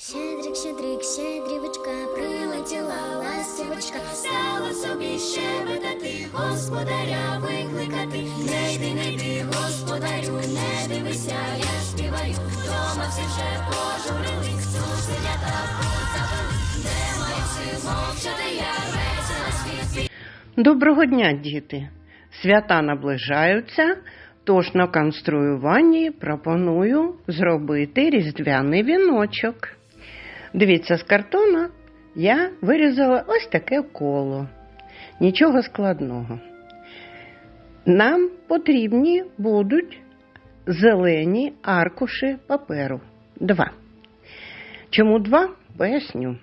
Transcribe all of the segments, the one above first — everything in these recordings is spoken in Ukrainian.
Щедрик, щедрик, щедрівочка, прилетіла ластівочка, стала собі щебетати, господаря викликати. Не йди, не йди, господарю, не дивися, я співаю. Дома всі вже пожурились, цуценята поцапали. Де має всі мовчати, я весело світ Доброго дня, діти! Свята наближаються, тож на конструюванні пропоную зробити різдвяний віночок. Дивіться, з картона я вирізала ось таке коло. Нічого складного. Нам потрібні будуть зелені аркуші паперу. Два. Чому два? Поясню.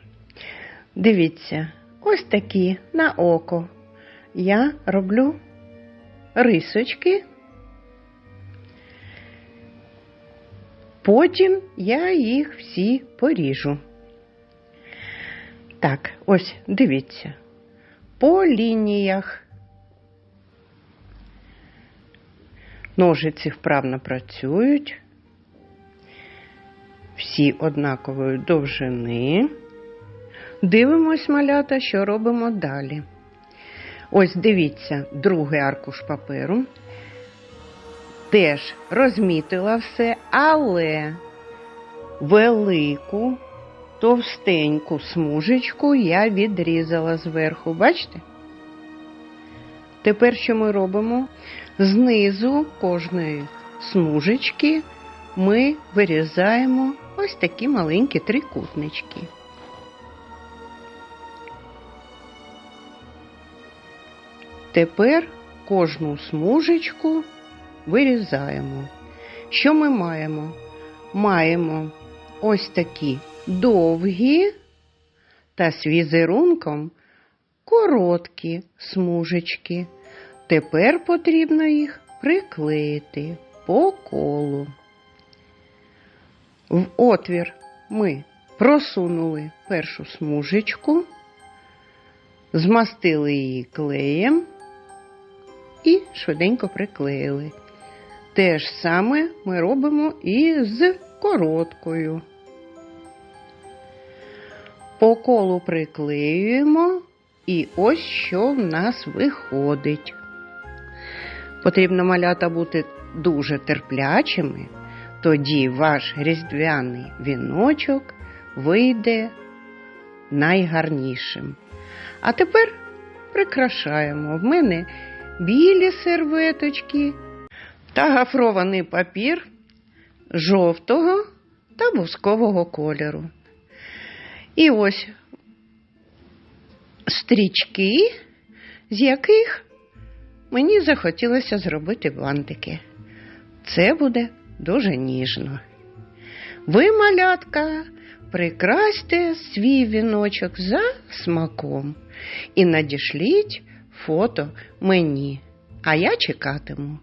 Дивіться, ось такі на око я роблю рисочки. Потім я їх всі поріжу. Так, ось дивіться. По лініях. Ножиці вправно працюють. Всі однакової довжини. Дивимось, малята, що робимо далі. Ось дивіться, другий аркуш паперу. Теж розмітила все, але велику товстеньку смужечку я відрізала зверху. Бачите? Тепер що ми робимо? Знизу кожної смужечки ми вирізаємо ось такі маленькі трикутнички. Тепер кожну смужечку вирізаємо. Що ми маємо? Маємо ось такі довгі та з візерунком короткі смужечки. Тепер потрібно їх приклеїти по колу. В отвір ми просунули першу смужечку, змастили її клеєм і швиденько приклеїли. Те ж саме ми робимо і з короткою. По колу приклеюємо, і ось що в нас виходить. Потрібно малята бути дуже терплячими, тоді ваш різдвяний віночок вийде найгарнішим. А тепер прикрашаємо. В мене білі серветочки та гафрований папір жовтого та бускового кольору. І ось стрічки, з яких мені захотілося зробити бантики. Це буде дуже ніжно. Ви, малятка, прикрасьте свій віночок за смаком і надішліть фото мені, а я чекатиму.